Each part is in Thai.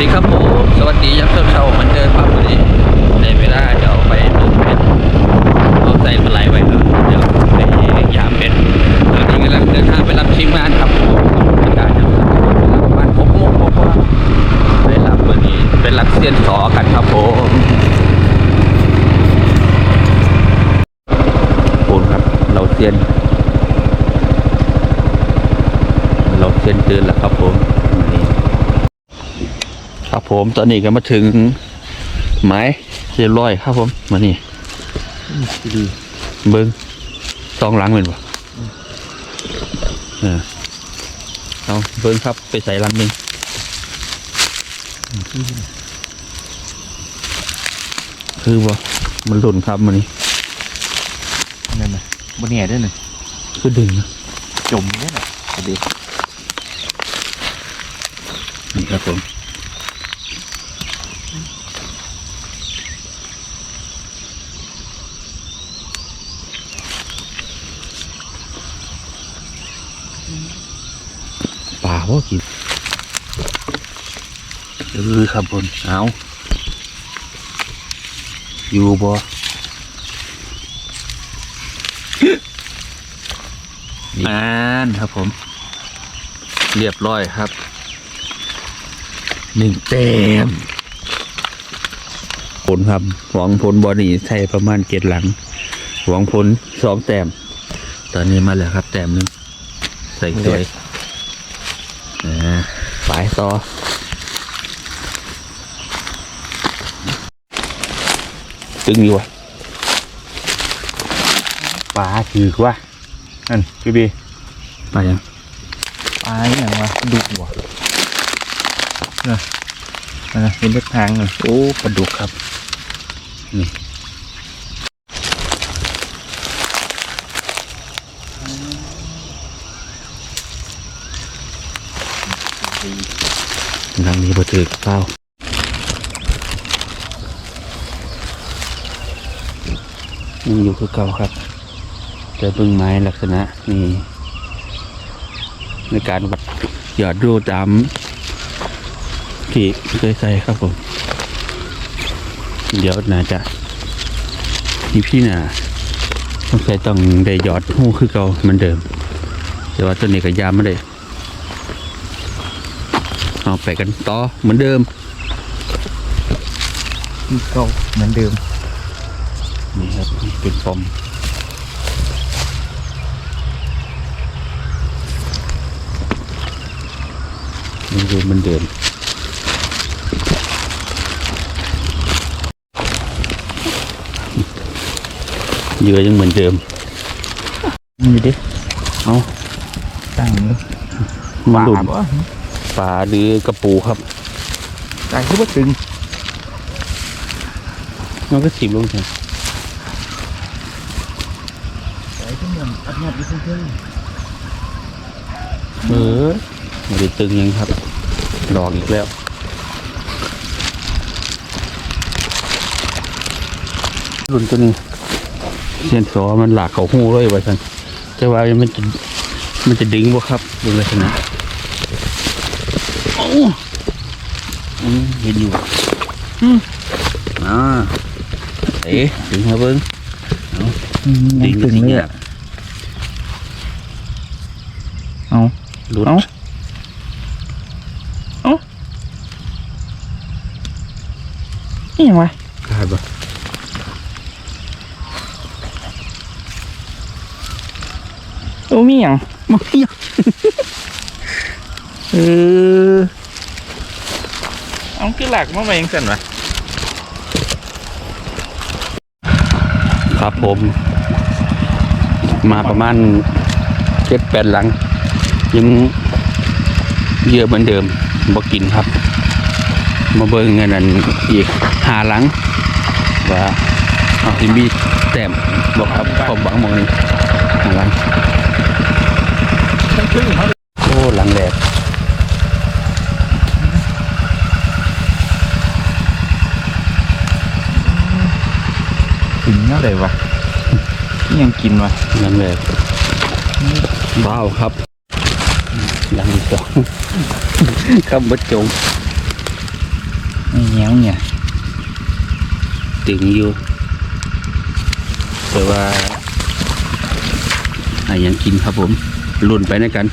สวัสดีครับผม สวัสดียักษ์เช้าเหมือนเดิมครับวันนี้ในเวลาเดี๋ยวไปดูเป็ดเอาใส่ปลาไหลไว้ครับเดี๋ยวไปยามเป็ดตอนนี้กำลังเดินทางไปรับทีมงานครับผมบรรยากาศครับประมาณหกโมงกว่าๆไปรับวันนี้เป็นรับเซียนสอกันครับผมโอนครับ เราเซียน เราเซียนตื่นแล้วครับผมวันนี้ ครับ ผมตอนนี้ก็มาถึงไม้เรียบร้อยครับผมมานี่ดีเบิ้งซองหล้างเป็นปะเออเอาเบิ้งครับไปใส่หลังหนึ่งคือบ่มันหล่นครับมันนี่นั่นน่ะบนแหน่ด้วยน่ะคือดึงนะจมเนี่ยน่ะดีนี่ครับผม ปลาว่ากินเออครับบนเอาอยู่บ่อ่านครับผม เรียบร้อยครับหนึ่งเต็มผลครับหวังผลบอนี่ใช้ประมาณเกตหลัง หวังผลสองแต้ม ตอนนี้มาแล้วครับ แต้มหนึง ใส่สวยนะฝายต่อตึงอยู่วะปลาถือว่านั่นพี่บีไปยังปลาอย่างวะดุว่ะน่ะนั่นน่ะเห็นเล็กทางน่ะโอ้ปลาดุกครับนี่ ทางนี้บ่ถือเปล่ายังอยู่คือเก่าครับแต่เบิ่งไม้ลักษณะนี่ในการวัดหยอดรูตามที่เคยใส่ครับผม เดี๋ยวน่าจะนี่พี่น่ะต้องใส่ต้องได้หยอดหูคือเก่าเหมือนเดิม แต่ว่าตัวนี้ก็ยามไม่ได้ เอาไปกันต่อเหมือนเดิมที่เก่าเหมือนเดิม นี่ครับเป็นฟอมมันดูมันเดิมเหยื่อยังเหมือนเดิมนี่ดิ เอาตั้งเลยมันหลุดบ่ ปลาหรือกระปูครับตายคือว่าตึงมันก็สิบลงใช่ตายที่มันอัดงัดอยู่เพิ่งเออไม่ได้ตึงยังครับดอกอีกแล้วรุ่นตัวนี้เส้นสอมันหลากเขาหูเลยว่าสันแต่ว่ามันจะมันจะดึงบ่ครับดูลักษณะโอ้อืม เห็นอยู่อืมอ่าเอ๊ะดึงมาเบิ้งๆดึงตึงสิเลยเนี่ยอะเอาหลุดเอ้านี่ยังวะขาดบ่โอ้มีหยังมาเพียเออเอา คือหลักมาไปยังสั่นวะครับผม มาประมาณเจ็ดแปดหลัง ยังเยอะเหมือนเดิมบ่กินครับ มาเบิ่งเงินนั้นอีกหาหลัง ว่าเอาที่มีแต้มบอกครับผมบังหมองนี้หาหลังทั้งครึ่งเขาโอ้หลังแรก ถึงเท่าไหร่วะนี่ยังกินวะหลังแรกว้าวครับหลังที่สองครับบดจงไม่แง้วเนี่ยตึงอยู่แต่ว่าอะยังกินครับผมลุ่นไปในกัน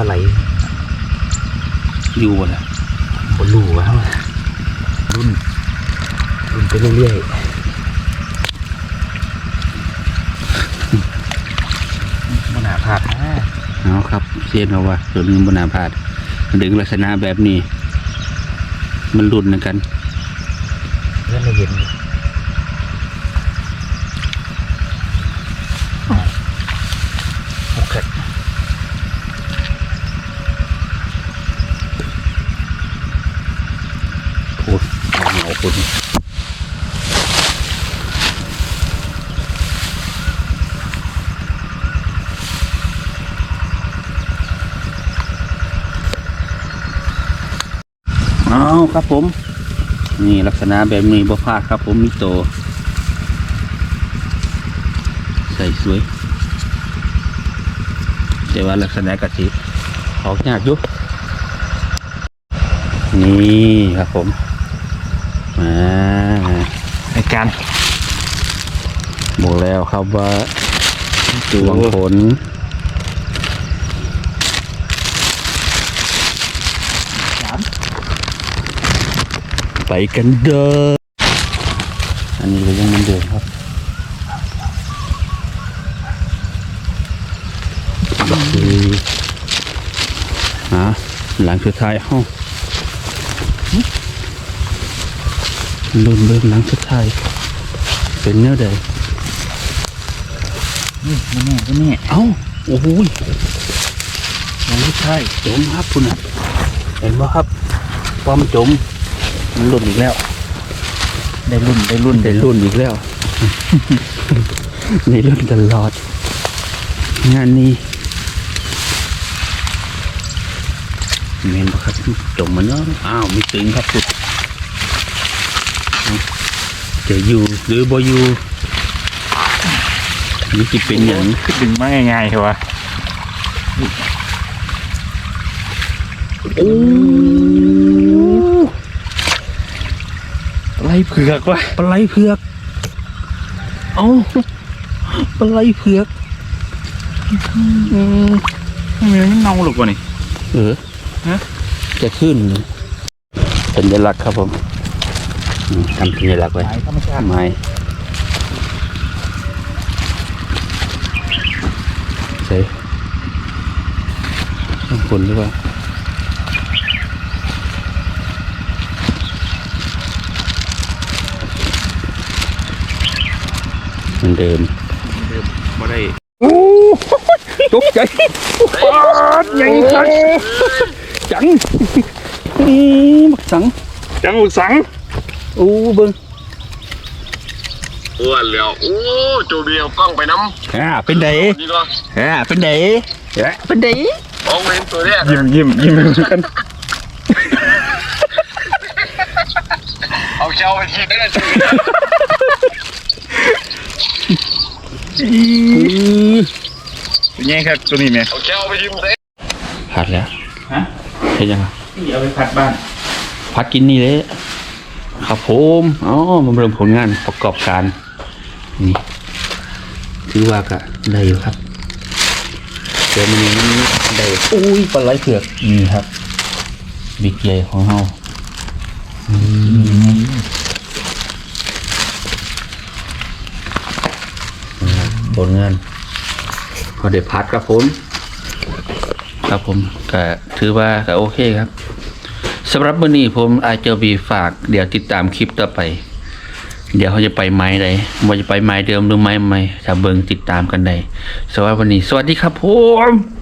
ลาไหลอยู่บ่ล่ะบนรูวะรุ่นรุ่นไปเรื่อยๆมันหาผาดนะเอาครับเซียนเขาว่าส่วนนี้บนาพลาดดึงลักษณะแบบนี้ มันลุ่นในกันเล่นไม่เห็นโอเค พูดเอาเหงาคุณ เอาครับผม นี่ลักษณะแบบนี้บ่พลาดครับผมมีโต ใส่สวย แต่ว่าลักษณะกะทิออกยากอยู่นี่ครับผมอ่าในการบอกแล้วครับว่าดวงผล สาม ไปกันเด้ออันนี้ก็ยังเหมือนเดิมครับคือฮะหลังสุดท้ายห้องลุ้นเบิ่งหลังสุดท้ายเป็นเนื้อใดนี่ไม่แน่ไม่แน่เอ้าโอ้โหยยังไม่ใช่จมครับคุณอะเห็นว่าครับพอมันจม มันหลุดอีกแล้ว ได้รุ่นได้รุ่นได้รุ่นอีกแล้ว ในรุ่นตลอด งานนี้เมนบ่ครับจมมันเนาะอ้าวมีตึงครับสุดจะอยู่หรือบ่อยู่นี่จะเป็นอย่างคือดึงมาง่ายๆเถอะวะโอ้ ไล่เผือกวะปลาไหลเผือก เอาปลาไหลเผือกอืมไม่มีไม่เน่าหรอกวะนี่เออฮะจะขึ้นเลยสัญลักษณ์ครับผมอืมทำสัญลักษณ์ไว้สายธรรมชาติไม้ใส่ข้างบนหรือเปล่า เหมือนเดิมบ่ได้โอ้ตกใจปาดใหญ่ครับจังนี่มักสัง จังหวัดสังโอ้เบิ้งอ้วนแล้วโอ้จูเบียวกล้องไปน้อ่าเป็นไดำนี่ก็อ่าเป็นไดอ่าเป็นไดมองไปเห็นตัวแรกยิ้มยิ้มยิ้มกันเอาเจ้าไปทีได้เลยจู เป็นไงครับตัวนี้แม่เอาเจ้าไปยิ้มได้ผัดแล้วฮะเห็นยังนี่เอาไปผัดบ้านผัดกินนี่เลยครับผมอ๋อมาเริ่มผลงานประกอบการนี่ถือว่าก็ได้อยู่ครับเดี๋ยวมันนี้มันได้อุ้ยปลาไหลเผือกนี่ครับบิ๊กใหญ่ของเฮาอืมนะครับ ผลงานพอเด้พัดครับผม ครับผมก็ถือว่าก็โอเคครับสำหรับวันนี้ผมอาจจะมีฝาก เดี๋ยวติดตามคลิปต่อไป เดี๋ยวเขาจะไปไม้ใดว่าจะไปไม้เดิมหรือไม้ใหม่ถ้าเบิ่งติดตามกันได้สำหรับวันนี้ สวัสดีครับผม